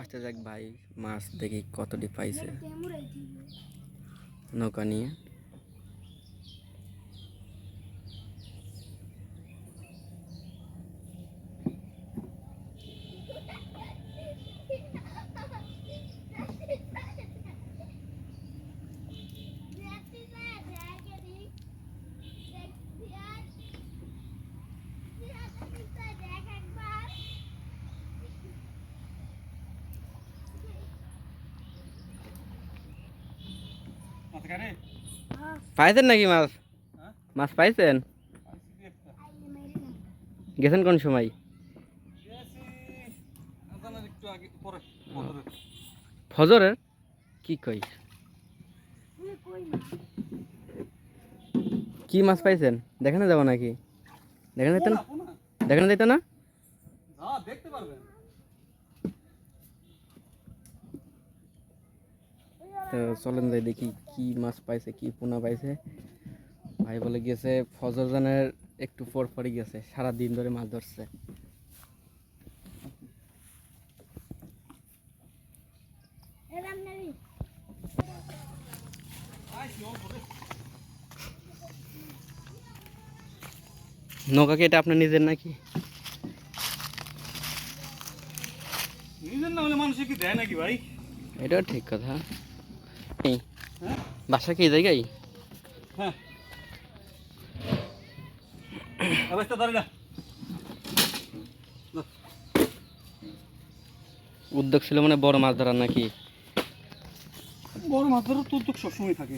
আসতে যাক ভাই মাছ দেখি কতটি পাইছে। নৌকা নিয়ে। পাইছেন নাকি মাছ? মাছ পাইছেন? গেছেন কোন সময়? ফজরের? কি কই? কি মাছ পাইছেন? দেখানো যাব নাকি? দেখানো দেখানো যেত না দেখতে পারবেন। তো চলেন যাই দেখি কি মাছ পাইছে কি পোনা পাইছে। ভাই বলে গেছে ফজর জানের একটু পর পরই গেছে সারা দিন ধরে মাছ ধরছে। নৌকা কি এটা আপনার নিজের নাকি? নিজের না হলে মানুষে কি দেয় নাকি ভাই? এটাও ঠিক কথা। বাসা কি জায়গায়? হ্যাঁ। অবস্থা ধরে না। উদ্যোগ ছিল মানে বড় মাছ ধরার নাকি? বড় মাছ ধরার তো উদ্যোগ সবসময় থাকে।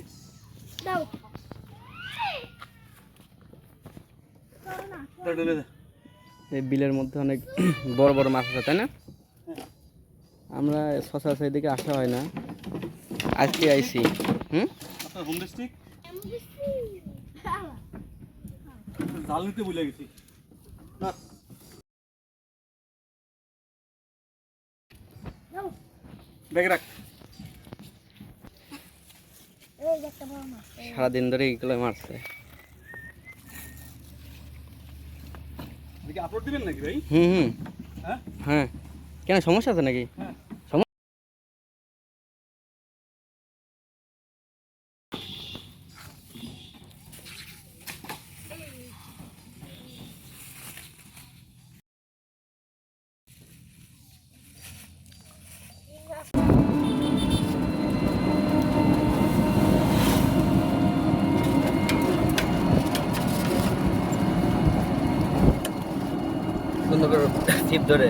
এই বিলের মধ্যে অনেক বড় বড় মাছ আছে তাই না? আমরা সচরাচর এদিকে আসা হয় না। আজকে আইছি। হুম? আপনার হোম ডিস্ট্রিক্ট জাল নিতে ভুলে গেছি। না সারাদিন ধরে এগুলো মারছে। দেখি আপলোড দিবেন নাকি ভাই? হুম হুম। হ্যাঁ? হ্যাঁ। কেন সমস্যা আছে নাকি? সুন্দর করে ছিপ ধরে